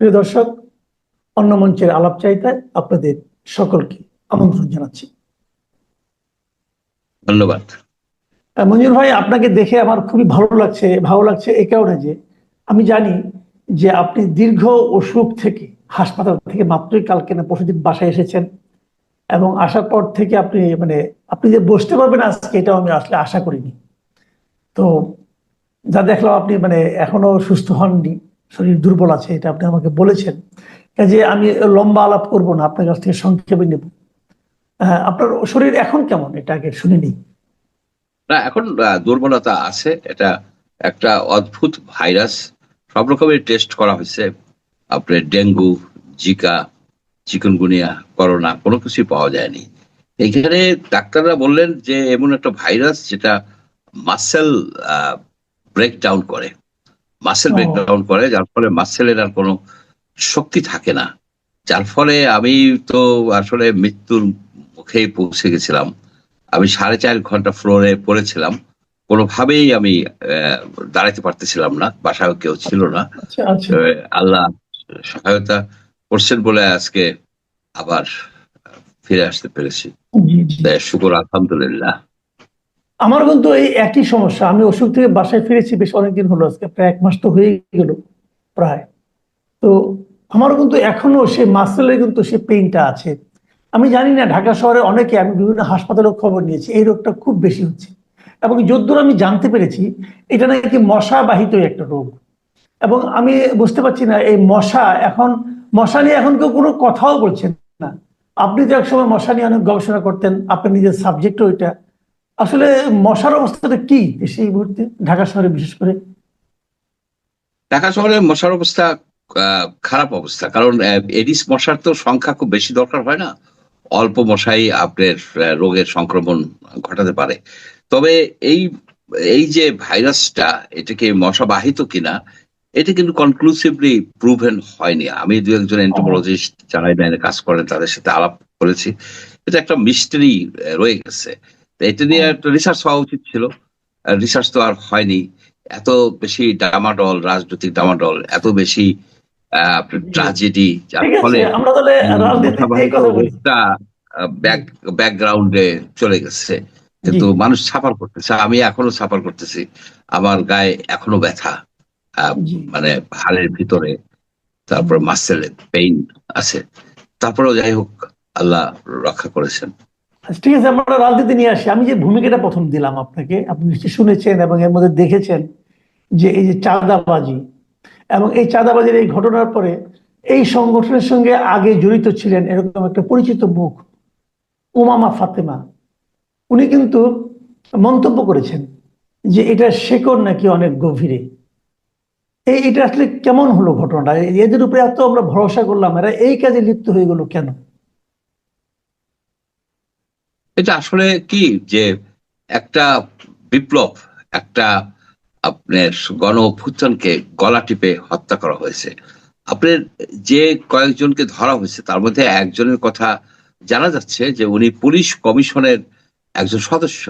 প্রিয় দর্শক অন্য মঞ্চের আলাপ চাইতায় আপনাদের সকলকে আমন্ত্রণ জানাচ্ছি। ধন্যবাদ। মঞ্জুর ভাই আপনাকে দেখে আমার খুবই ভালো লাগছে ভালো লাগছে এই কারণে যে আমি জানি যে আপনি দীর্ঘ অসুখ থেকে হাসপাতাল থেকে মাত্রই কালকে না পরশুদিন বাসায় এসেছেন এবং আসার পর থেকে আপনি মানে আপনি যে বসতে পারবেন আজকে এটাও আমি আসলে আশা করিনি। তো যা দেখলাম আপনি মানে এখনও সুস্থ হননি। শরীর দুর্বল আছে, এটা আপনি আমাকে বলেছেন। কাজে আমি লম্বা আলাপ করব না, আপনার কাছ থেকে সংক্ষেপে নেব। আপনার শরীর এখন কেমন? এটা আগে শুনে নিই। না, এখন দুর্বলতা আছে, এটা একটা অদ্ভুত ভাইরাস। সব রকমের টেস্ট করা হয়েছে। আপনার ডেঙ্গু, জিকা, চিকনগুনিয়া, করোনা, কোনো কিছুই পাওয়া যায়নি। এইখানে ডাক্তাররা বললেন যে, এমন একটা ভাইরাস যেটা মাসেল ব্রেকডাউন করে। মাসেল। ব্রেকডাউন করে যার ফলে মাসেলের আর কোনো শক্তি থাকে না। যার ফলে আমি তো আসলে মৃত্যুর মুখেই পৌঁছে গেছিলাম। আমি সাড়ে চার ঘণ্টা ফ্লোরে পড়েছিলাম। কোনোভাবেই আমি দাঁড়াতে পারতেছিলাম না। বাসায় কেউ ছিল না। আচ্ছা আচ্ছা। আল্লাহ সহায়তা করছেন বলে আজকে আবার ফিরে আসতে পেরেছি। শুকুর আলহামদুলিল্লাহ। আমার কিন্তু এই একই সমস্যা। আমি অসুখ থেকে বাসায় ফিরেছি বেশ অনেকদিন হলো, আজকে প্রায় এক মাস তো হয়ে গেল প্রায়। তো আমার কিন্তু এখনও সে মাসেলের কিন্তু সে পেইনটা আছে। আমি জানি না, ঢাকা শহরে অনেকে, আমি বিভিন্ন হাসপাতালেও খবর নিয়েছি, এই রোগটা খুব বেশি হচ্ছে। এবং যদ্দূর আমি জানতে পেরেছি, এটা নাকি মশা বাহিত একটা রোগ। এবং আমি বুঝতে পারছি না, এই মশা এখন, মশা নিয়ে এখন কেউ কোনো কথাও বলছেন না। আপনি তো একসময় মশা নিয়ে অনেক গবেষণা করতেন আপনার নিজের সাবজেক্টও ওইটা আসলে মশার অবস্থাটা কি সেই মুহূর্তে? ঢাকা শহরে বিশেষ করে? ঢাকা শহরে মশার অবস্থা খারাপ অবস্থা। কারণ এডিস মশার তো সংখ্যা খুব বেশি দরকার হয় না। অল্প মশাই আপনার রোগের সংক্রমণ ঘটাতে পারে। তবে এই এই যে ভাইরাসটা এটাকে মশা বাহিত কিনা, এটা কিন্তু কনক্লুসিভলি প্রুভেন হয়নি। আমি দু একজন এন্টোমোলজিস্ট যারা এই কাজ করেন, তাদের সাথে আলাপ করেছি। এটা একটা মিস্টারি রয়ে গেছে। এটা নিয়ে একটা রিসার্চ হওয়া উচিত ছিল। রিসার্চ তো আর হয়নি। এত বেশি ডামাডল রাজনৈতিক ডামাডল এত বেশি ট্রাজেডি যার ফলে ব্যাকগ্রাউন্ডে চলে গেছে। কিন্তু মানুষ সাফার করতেছে। আমি এখনও সাফার করতেছি। আমার গায়ে এখনও ব্যথা মানে হাড়ের ভিতরে তারপর মাসেলে পেইন আছে। তারপরেও যাই হোক আল্লাহ রক্ষা করেছেন। ঠিক আছে, আমরা রাজনীতি নিয়ে আসি। আমি যে ভূমিকাটা প্রথম দিলাম আপনাকে, আপনি নিশ্চয়ই শুনেছেন এবং এর মধ্যে দেখেছেন যে এই যে চাঁদাবাজি এবং এই চাঁদাবাজির এই ঘটনার পরে এই সংগঠনের সঙ্গে আগে জড়িত ছিলেন এরকম একটা পরিচিত মুখ, উমামা ফাতেমা। উনি কিন্তু মন্তব্য করেছেন যে এটা শেকড় নাকি অনেক গভীরে। এই, এটা আসলে কেমন হলো ঘটনাটা? এদের উপরে এত আমরা ভরসা করলাম, এরা এই কাজে লিপ্ত হয়ে গেল কেন? এটা আসলে কি যে একটা বিপ্লব একটা আপনার গণ অভ্যুত্থানকে গলা টিপে হত্যা করা হয়েছে। আপনার যে কয়েকজনকে ধরা হয়েছে তার মধ্যে একজনের কথা জানা যাচ্ছে যে উনি পুলিশ কমিশনের একজন সদস্য।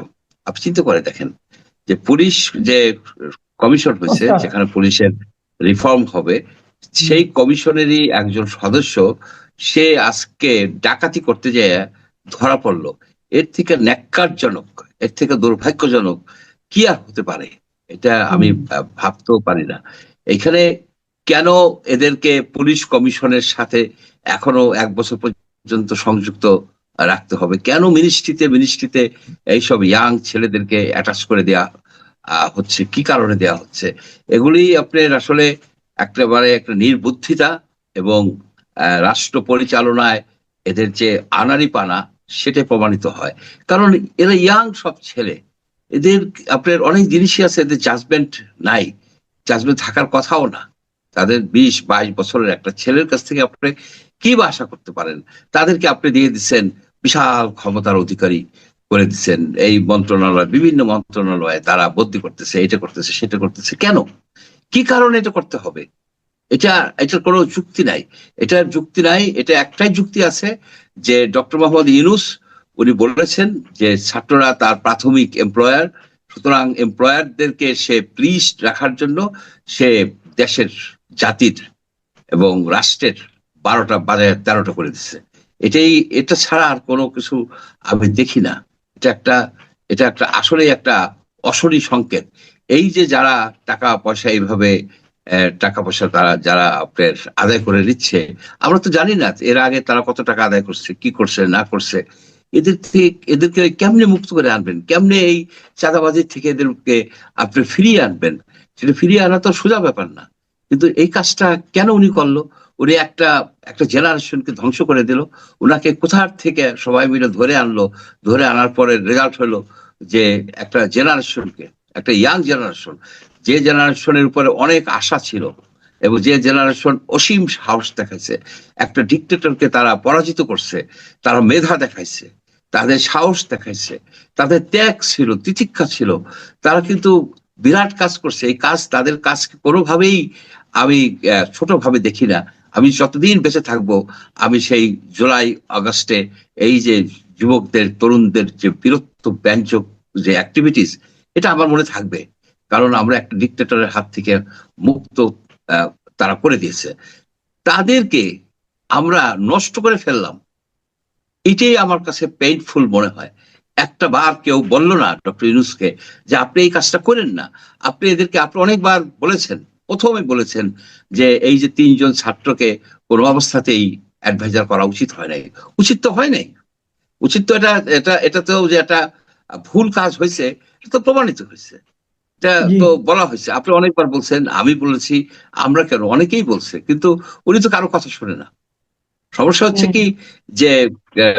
আপনি চিন্তা করে দেখেন যে পুলিশ যে কমিশন হয়েছে আচ্ছা। যেখানে পুলিশের রিফর্ম হবে সেই কমিশনেরই একজন সদস্য সে আজকে ডাকাতি করতে যেয়ে ধরা পড়ল। এর থেকে ন্যাক্কারজনক এর থেকে দুর্ভাগ্যজনক কি আর হতে পারে? এটা আমি ভাবতেও পারি না। এখানে কেন এদেরকে পুলিশ কমিশনের সাথে এখনও এক বছর পর্যন্ত সংযুক্ত রাখতে হবে? কেন মিনিস্ট্রিতে মিনিস্ট্রিতে এইসব ইয়াং ছেলেদেরকে অ্যাটাচ করে দেয়া আহ, হচ্ছে? কি কারণে দেয়া হচ্ছে? এগুলি আপনার আসলে একেবারে একটা নির্বুদ্ধিতা এবং রাষ্ট্র পরিচালনায় এদের যে আনারি পানা সেটা প্রমাণিত হয়। কারণ এরা ইয়াং সব ছেলে। এদের আপনার অনেক জিনিসই আছে, এদের জাজমেন্ট নাই। জাজমেন্ট থাকার কথাও না। তাদের বিশ, বাইশ বছরের একটা ছেলের কাছ থেকে আপনি কি বা আশা করতে পারেন? তাদেরকে আপনি দিয়ে দিচ্ছেন, বিশাল ক্ষমতার অধিকারী করে দিচ্ছেন। এই মন্ত্রণালয়, বিভিন্ন মন্ত্রণালয়ে তারা বদলি করতেছে, এটা করতেছে, সেটা করতেছে। কেন? কি কারণে এটা করতে হবে? এটা, এটার কোনো যুক্তি নাই। এটার যুক্তি নাই, এটা একটাই যুক্তি আছে যে ডক্টর মোহাম্মদ ইউনুস, উনি বলেছেন যে ছাত্ররা তার প্রাথমিক এমপ্লয়ার সুতরাং এমপ্লয়ারদেরকে সে প্লিজ রাখার জন্য সে দেশের জাতির এবং রাষ্ট্রের বারোটা বাজায় তেরোটা করে দিচ্ছে এটাই, এটা ছাড়া আর কোনো কিছু আমি দেখি না। এটা একটা এটা একটা আসলেই একটা অশনি সংকেত। এই যে যারা টাকা পয়সা এইভাবে টাকা পয়সা তারা, যারা আপনার আদায় করে নিচ্ছে, আমরা তো জানি না এর আগে তারা কত টাকা আদায় করছে, কি করছে, না করছে। এদের থেকে, এদেরকে কেমনে মুক্ত করে আনবেন? কেমনে এই চাঁদাবাজির থেকে এদেরকে আপনি ফিরিয়ে আনবেন? সেটা ফিরিয়ে আনা তো সোজা ব্যাপার না। কিন্তু এই কাজটা কেন উনি করল? উনি একটা একটা জেনারেশনকে ধ্বংস করে দিল। উনাকে কোথার থেকে সবাই মিলে ধরে আনলো? ধরে আনার পরে রেজাল্ট হলো যে একটা জেনারেশনকে, একটা ইয়াং জেনারেশন যে জেনারেশনের উপরে অনেক আশা ছিল এবং যে জেনারেশন অসীম সাহস দেখাইছে, একটা ডিক্টেটরকে তারা পরাজিত করছে, তারা মেধা দেখাইছে, তাদের সাহস দেখাইছে, তাদের ত্যাগ ছিল, তিতিক্ষা ছিল, তারা কিন্তু বিরাট কাজ করছে। এই কাজ, তাদের কাজ কোনোভাবেই আমি ছোটভাবে দেখি না। আমি যতদিন বেঁচে থাকব, আমি সেই জুলাই, আগস্টে এই যে যুবকদের, তরুণদের যে বীরত্ব, ব্যঞ্জক যে অ্যাক্টিভিটিস এটা আমার মনে থাকবে। কারণ আমরা একটা ডিক্টেটরের হাত থেকে মুক্ত তারা করে দিয়েছে। তাদেরকে আমরা নষ্ট করে ফেললাম। এটাই আমার কাছে পেইনফুল মনে হয়। একটা বার কেউ বলল না ডক্টর ইউনুসকে যে, আপনি এই কাজটা করেন না। আপনি এদেরকে, আপনি অনেকবার বলেছেন, প্রথমে বলেছেন যে, এই যে তিনজন ছাত্রকে কোনো অবস্থাতেই অ্যাডভাইজার করা উচিত হয় নাই। উচিত তো হয় নাই। উচিত তো এটা এটা, এটাতেও যে একটা ভুল কাজ হয়েছে, এটা তো প্রমাণিত হয়েছে। এটা। তো বলা হয়েছে। আপনি অনেকবার বলছেন আমি বলেছি আমরা কেন? অনেকেই বলছে কিন্তু উনি তো কারও কথা শুনে না। সমস্যা হচ্ছে কি যে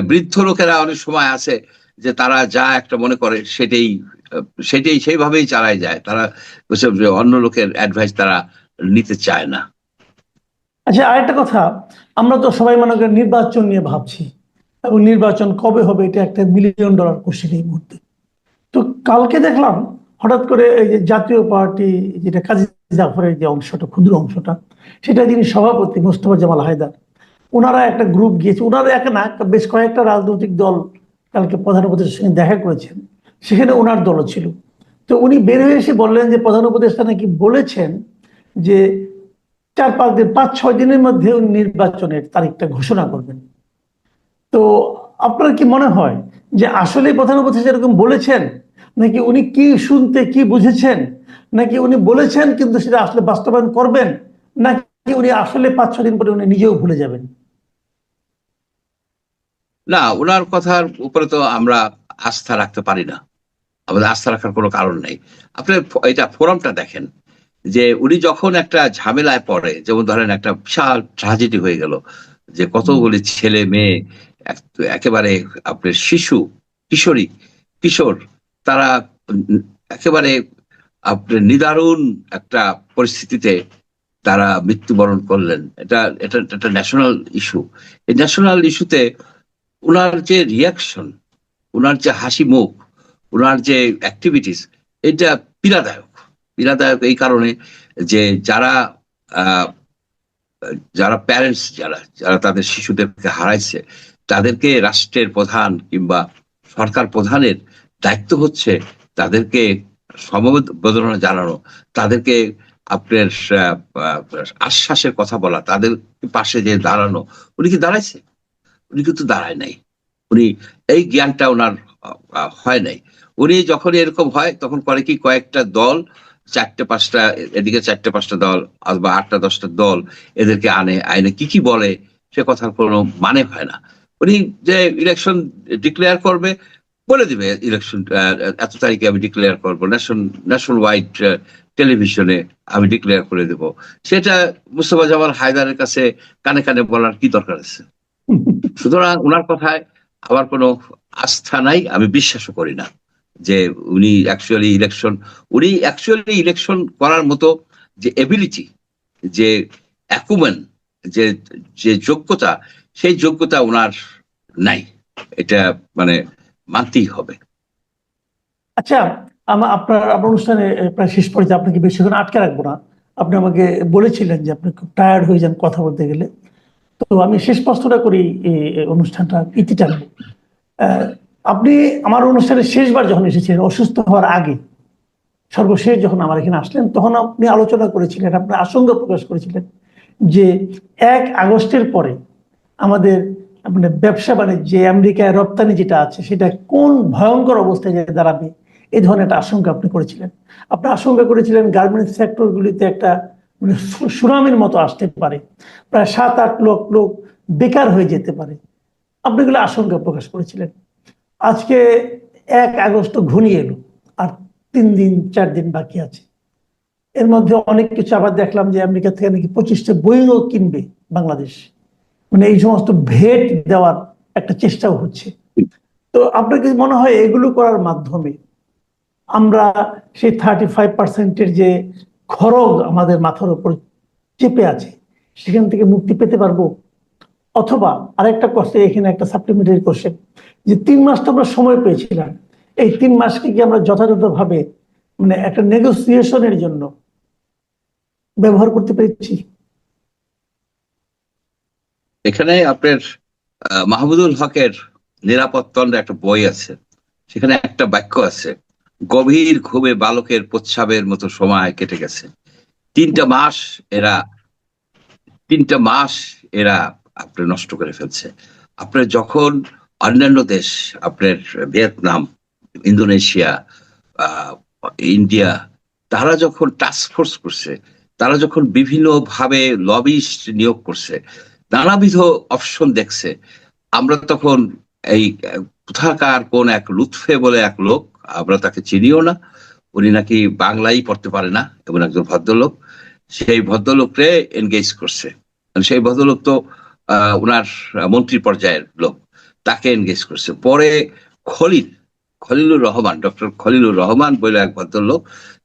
বৃদ্ধ লোকেরা অনেক সময় আছে যে তারা যা একটা মনে করে সেটাই সেটাই সেইভাবেই চালায় যায়। তারা অন্য লোকের অ্যাডভাইস তারা নিতে চায় না। আচ্ছা আরেকটা কথা। আমরা তো সবাই মনে করি নির্বাচন নিয়ে ভাবছি। এবং নির্বাচন কবে হবে? এটা একটা মিলিয়ন ডলার কোশ্চেন এই মুহূর্তে। তো কালকে দেখলাম হঠাৎ করে এই যে জাতীয় পার্টি যেটা কাজী জাফরের যে অংশটা, ক্ষুদ্র অংশটা, সেটা যিনি সভাপতি মোস্তফা জামাল হায়দার, ওনারা একটা গ্রুপ গিয়েছে। ওনারা এক না, বেশ কয়েকটা রাজনৈতিক দল কালকে প্রধান উপদেষ্টার সঙ্গে দেখা করেছেন। সেখানে ওনার দলও ছিল। তো উনি বের হয়ে এসে বললেন যে, প্রধান উপদেষ্টা নাকি বলেছেন যে, চার পাঁচ দিন, পাঁচ ছয় দিনের মধ্যে উনি নির্বাচনের তারিখটা ঘোষণা করবেন। তো আপনার কি মনে হয় যে আসলে প্রধান উপদেষ্টা এরকম বলেছেন? নাকি উনি কি শুনতে, কি বুঝেছেন? নাকি উনি বলেছেন কিন্তু সেটা আসলে বাস্তবায়ন করবেন? নাকি উনি আসলে পাঁচ ছ দিন পরে উনি নিজেও ভুলে যাবেন? না ওনার কথার উপরে তো আমরা আস্থা রাখতে পারি না। আমাদের আস্থা রাখার কোনো কারণ নেই। আপনি এটা ফোরামটা দেখেন, যে উনি যখন একটা ঝামেলায় পড়ে, যেমন ধরেন একটা বিশাল ট্রাজেডি হয়ে গেল, যে কতগুলি ছেলে, মেয়ে একেবারে আপনার শিশু, কিশোরী, কিশোর তারা একেবারে আপনার নিদারুণ একটা পরিস্থিতিতে তারা মৃত্যুবরণ করলেন। এটা এটা একটা ন্যাশনাল ইস্যু এই ন্যাশনাল ইস্যুতে ওনার যে রিয়াকশন ওনার যে হাসি মুখ ওনার যে অ্যাক্টিভিটিস এটা পীড়াদায়ক। পীড়াদায়ক এই কারণে যে যারা যারা প্যারেন্টস যারা যারা তাদের শিশুদেরকে হারাইছে, তাদেরকে রাষ্ট্রের প্রধান কিংবা সরকার প্রধানের দায়িত্ব হচ্ছে তাদেরকে সমবেদনা জানানো, তাদেরকে আপনার আশ্বাসের কথা বলা তাদের পাশে যে দাঁড়ানো, উনি কি দাঁড়াইছে? উনি কিন্তু দাঁড়ায় নাই। উনি এই জ্ঞানটা ওনার হয় নাই। উনি যখন এরকম হয়, তখন করে কি কয়েকটা দল, চারটে, পাঁচটা, এদিকে চারটে, পাঁচটা দল, অথবা আটটা, দশটা দল এদেরকে আনে, আইনে কি কি বলে, সে কথার কোনো মানে হয় না। উনি যে ইলেকশন ডিক্লেয়ার করবে বলে দিবে ইলেকশন এত তারিখে আমি ডিক্লেয়ার করব। ন্যাশন ন্যাশনাল ওয়াইড টেলিভিশনে আমি ডিক্লেয়ার করে দেব। সেটা মুস্তফা জামাল হায়দারের কাছে কানে কানে বলার কি দরকার আছে? সুতরাং ওনার কথায় আমার কোনো আস্থা নাই, আমি বিশ্বাসও করি না যে উনি অ্যাকচুয়ালি ইলেকশন উনি অ্যাকচুয়ালি ইলেকশন করার মতো যে এবিলিটি যে অ্যাকুমেন যে যে যোগ্যতা, সেই যোগ্যতা ওনার নাই। এটা মানে মানতেই হবে। আচ্ছা আমার আপনার আপনার অনুষ্ঠানে প্রায় শেষ পর্যায়ে আপনাকে বেশিক্ষণ আটকে রাখব না। আপনি আমাকে বলেছিলেন যে আপনি খুব টায়ার্ড হয়ে যান কথা বলতে গেলে। তো আমি শেষ প্রশ্নটা করি অনুষ্ঠানটা ইতি টানবো আপনি আমার অনুষ্ঠানে শেষবার যখন এসেছিলেন, অসুস্থ হওয়ার আগে, সর্বশেষ যখন আমার এখানে আসলেন, তখন আপনি আলোচনা করেছিলেন আপনি আশঙ্কা প্রকাশ করেছিলেন যে এক আগস্টের পরে আমাদের মানে ব্যবসা বাণিজ্য আমেরিকায় রপ্তানি যেটা আছে, সেটা কোন ভয়ঙ্কর অবস্থায় যে দাঁড়াবে এই ধরনের একটা আশঙ্কা আপনি করেছিলেন। আপনি আশঙ্কা করেছিলেন গার্মেন্টস সেক্টরগুলিতে একটা মানে সুনামির মতো আসতে পারে, প্রায় সাত আট লক্ষ লোক বেকার হয়ে যেতে পারে। আপনি এগুলো আশঙ্কা প্রকাশ করেছিলেন। আজকে এক আগস্ট ঘনিয়ে এলো, আর তিন দিন, চার দিন বাকি আছে। এর মধ্যে অনেক কিছু আবার দেখলাম যে আমেরিকা থেকে নাকি পঁচিশটা বইও কিনবে বাংলাদেশ। মানে এই সমস্ত ভেট দেওয়ার একটা চেষ্টাও হচ্ছে। তো আপনার কি মনে হয় এগুলো করার মাধ্যমে আমরা সেই থার্টি ফাইভ পার্সেন্টের যে খরগ আমাদের মাথার উপর চেপে আছে, সেখান থেকে মুক্তি পেতে পারব? অথবা আরেকটা কোশ্চেন এখানে একটা সাপ্লিমেন্টারি কোশ্চেন যে তিন মাস তো আমরা সময় পেয়েছিলাম, এই তিন মাসকে কি আমরা যথাযথভাবে মানে একটা নেগোসিয়েশনের জন্য ব্যবহার করতে পেরেছি? এখানে আপনার মাহমুদুল হকের নিরাপত্তন্ডে একটা বই আছে। সেখানে একটা বাক্য আছে, গভীর ঘুমে বালকের প্রচ্ছাবের মতো সময় কেটে গেছে। তিনটা মাস এরা, তিনটা মাস এরা আপনার নষ্ট করে ফেলছে। আপনার যখন অন্যান্য দেশ, আপনার ভিয়েতনাম, ইন্দোনেশিয়া ইন্ডিয়া, তারা যখন টাস্ক ফোর্স করছে, তারা যখন বিভিন্নভাবে লবিস্ট নিয়োগ করছে নানাবিধ অপশন দেখছে। আমরা তখন এই, কোথাকার কোন এক লুৎফে বলে এক লোক, আমরা তাকে চিনিও না। উনি নাকি বাংলাই পড়তে পারে না এবং একজন ভদ্রলোক। সেই ভদ্রলোকরে এনগেজ করছে। মানে সেই ভদ্রলোক তো ওনার মন্ত্রী পর্যায়ের লোক, তাকে এনগেজ করছে। পরে খলিল, খলিলুর রহমান, ডক্টর খলিলুর রহমান বলে এক ভদ্রলোক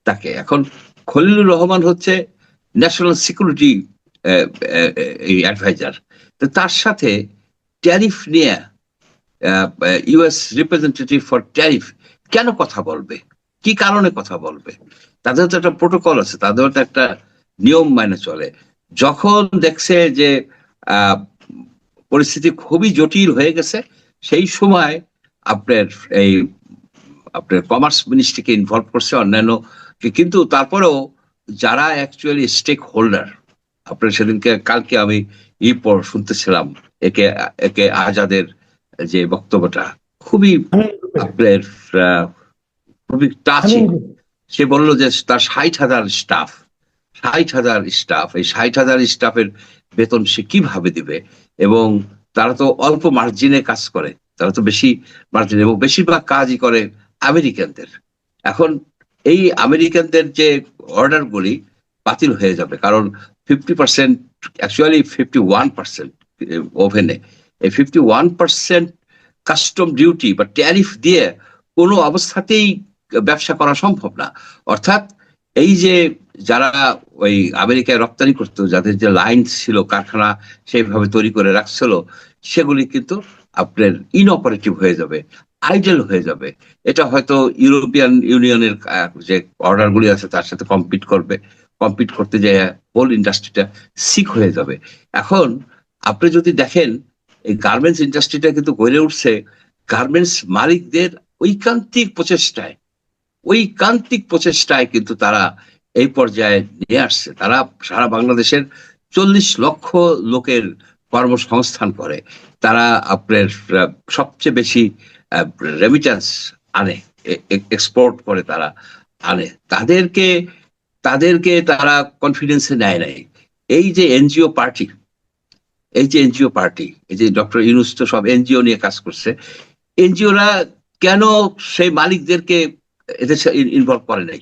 তাকে। এখন খলিলুর রহমান হচ্ছে ন্যাশনাল সিকিউরিটি অ্যাডভাইজার তো তার সাথে ট্যারিফ নিয়ে ইউএস রিপ্রেজেন্টেটিভ ফর ট্যারিফ কেন কথা বলবে? কি কারণে কথা বলবে? তাদের তো একটা প্রোটোকল আছে, তাদের তো একটা নিয়ম মানে চলে। যখন দেখছে যে পরিস্থিতি খুবই জটিল হয়ে গেছে, সেই সময় আপনার এই, আপনার কমার্স মিনিস্ট্রিকে ইনভলভ করছে অন্যান্য কিন্তু তারপরেও যারা অ্যাকচুয়ালি স্টেক হোল্ডার আপনার সেদিনকে কালকে আমি ই পর শুনতেছিলাম একে একে আজাদের যে বক্তব্যটা। খুবই আপনার খুবই টাচি। সে বলল যে তার ষাট হাজার স্টাফ ষাট হাজার স্টাফ এই ষাট হাজার স্টাফের বেতন সে কীভাবে দিবে? এবং তারা তো অল্প মার্জিনে কাজ করে তারা তো বেশি মার্জিন এবং বেশিরভাগ কাজই করে আমেরিকানদের। এখন এই আমেরিকানদের যে অর্ডার গুলি বাতিল হয়ে যাবে। কারণ fifty percent actually fifty one percent ওভেনে, এই fifty one percent custom duty বা ট্যারিফ দিয়ে কোনো অবস্থাতেই ব্যবসা করা সম্ভব না। অর্থাৎ এই যে যারা ওই আমেরিকায় রপ্তানি করতো, যাদের যে লাইন ছিল, কারখানা সেইভাবে তৈরি করে রাখছিল, সেগুলি কিন্তু আপনার ইনঅপারেটিভ হয়ে যাবে আইডেল হয়ে যাবে। এটা হয়তো ইউরোপিয়ান ইউনিয়নের যে অর্ডারগুলি আছে, তার সাথে কম্পিট করবে। কম্পিট করতে যায় হোল ইন্ডাস্ট্রিটা সিক হয়ে যাবে। এখন আপনি যদি দেখেন, এই গার্মেন্টস ইন্ডাস্ট্রিটা কিন্তু গড়ে উঠছে গার্মেন্টস মালিকদের ঐকান্তিক প্রচেষ্টায়। ঐকান্তিক প্রচেষ্টায় কিন্তু তারা এই পর্যায়ে নিয়ে আসছে। তারা সারা বাংলাদেশের চল্লিশ লক্ষ লোকের কর্মসংস্থান করে। তারা আপনার সবচেয়ে বেশি রেমিটেন্স আনে এক্সপোর্ট করে তারা আনে। তাদেরকে তাদেরকে তারা কনফিডেন্সে নেয় নাই। এই যে এনজিও পার্টি, এই যে এনজিও পার্টি, এই যে ডক্টর ইউনুস তো সব এনজিও নিয়ে কাজ করছে, এনজিওরা কেন সেই মালিকদেরকে এদের ইনভলভ করে নাই?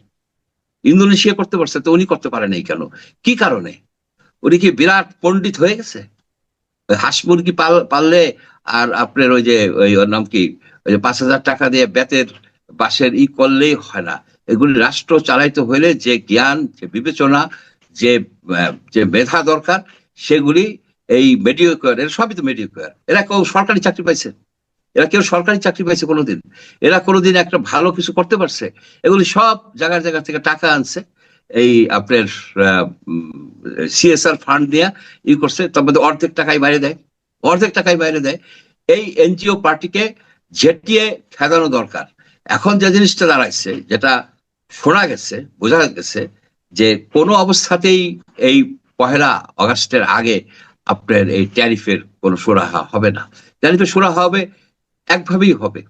ইন্দোনেশিয়া করতে পারছে তো উনি করতে পারে নাই কেন? কি কারণে? উনি কি বিরাট পণ্ডিত হয়ে গেছে? হাঁস মুরগি পাল, পাললে আর আপনার ওই যে, ওই নাম কি? ওই যে পাঁচ হাজার টাকা দিয়ে বেতের বাসের ই করলেই হয় না। এগুলি রাষ্ট্র চালাইতে হলে যে জ্ঞান, যে বিবেচনা, যে যে মেধা দরকার, সেগুলি এই মেডিওকার এরা সবই তো মেডিওকার এরা কেউ সরকারি চাকরি পাইছে। এরা কেউ সরকারি চাকরি পাইছে কোনোদিন। এরা কোনোদিন একটা ভালো কিছু করতে পারছে। এগুলি সব জায়গার জায়গা থেকে টাকা আনছে। এই আপনার সিএসআর ফান্ড দিয়ে ই করছে। তার মধ্যে অর্ধেক টাকাই বাইরে দেয়। অর্ধেক টাকাই বাইরে দেয়। এই এনজিও পার্টিকে ঝেটিয়ে খেদানো দরকার। এখন যে জিনিসটা দাঁড়াইছে, যেটা শোনা গেছে, বোঝা গেছে যে কোনো অবস্থাতেই এই পহেলা অগাস্টের আগে আপনার এই ট্যারিফের কোনো সুরাহা হবে না। ট্যারিফের সুরাহা হবে, একভাবেই হবে।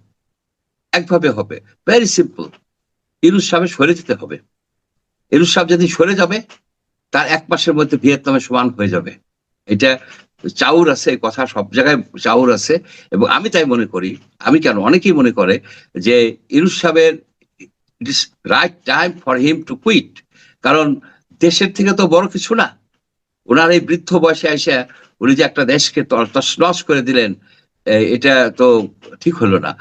একভাবে হবে। ভেরি সিম্পল ইরুস সাহেব সরে যেতে হবে। ইরুস সাহেব যদি সরে যাবে, তার এক মাসের মধ্যে ভিয়েতনামের সমান হয়ে যাবে। এটা চাউর আছে কথা সব জায়গায় চাউর আছে। এবং আমি তাই মনে করি, আমি কেন, অনেকেই মনে করে যে ইরুস সাহেবের it is right time for him to quit কারণ দেশের থেকে তো বড় কিছু না। ওনার এই বৃদ্ধ বয়সে এসে উনি যে একটা দেশকে তছনছ করে দিলেন এটা তো ঠিক হলো না।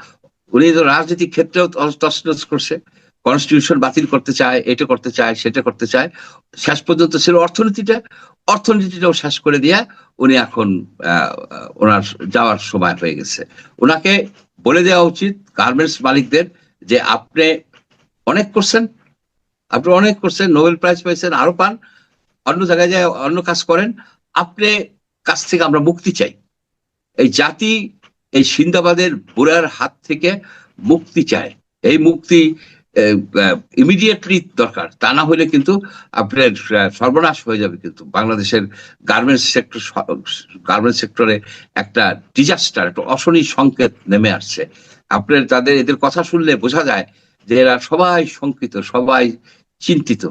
উনি তো রাজনৈতিক ক্ষেত্রেও তছনছ করছে। কনস্টিটিউশন বাতিল করতে চায়, এটা করতে চায়, সেটা করতে চায়। শেষ পর্যন্ত ছিল অর্থনীতিটা। অর্থনীতিটাও শেষ করে দিয়ে উনি এখন ওনার যাওয়ার সময় হয়ে গেছে। ওনাকে বলে দেওয়া উচিত গার্মেন্টস মালিকদের যে আপনি অনেক করছেন, আপনি অনেক করছেন নোবেল প্রাইজ পেয়েছেন, আরও পান, অন্য জায়গায় যায়, অন্য কাজ করেন, আপনি কাছ থেকে আমরা মুক্তি চাই। এই জাতি এই সিন্দাবাদের বুড়ার হাত থেকে মুক্তি চায়। এই মুক্তি ইমিডিয়েটলি দরকার। তা না হলে কিন্তু আপনার সর্বনাশ হয়ে যাবে কিন্তু। বাংলাদেশের গার্মেন্টস সেক্টর গার্মেন্টস সেক্টরে একটা ডিজাস্টার একটা অশনি সংকেত নেমে আসছে। আপনার, তাদের, এদের কথা শুনলে বোঝা যায় যে এরা সবাই শঙ্কিত, সবাই চিন্তিত।